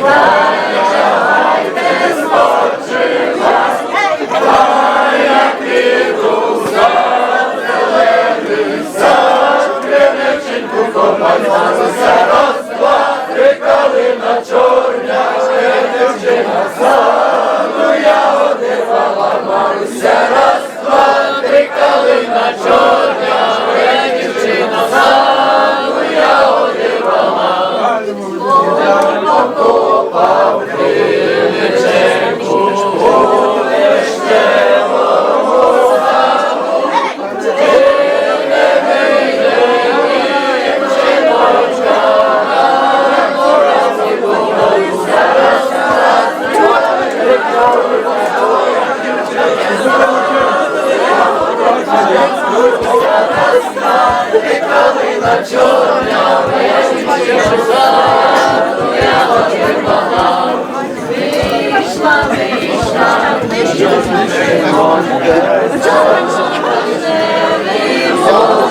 Вона йому не дала, дару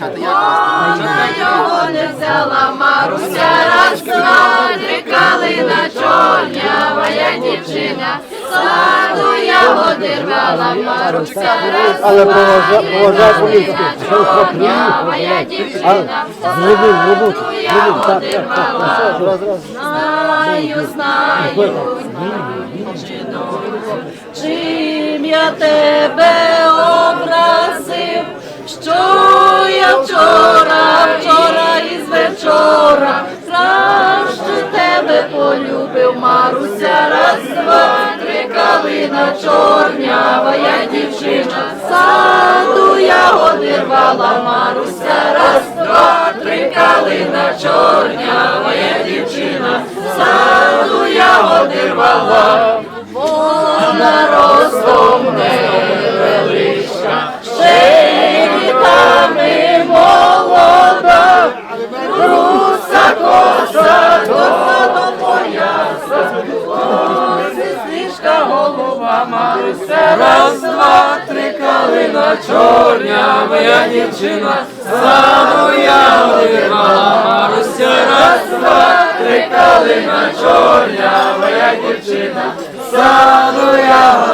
Вона його не взяла, Маруся росла, три калина чорнява я дівчина. Саду Маруся Але росла, поважа- три поважай калина політики. я дівчина. Раз, раз. Знаю, знаю, дівчино, чим я тебе образив, що я вчора, вчора із вечора, краще тебе полюбив, Маруся, калина чорнявая дівчина, саду я одирвала Маруся, раз, Маруся, раз, два, три калина чорня, моя дівчина, саму я вирвала, Маруся, раз, два, три калина чорня, моя дівчина, саду я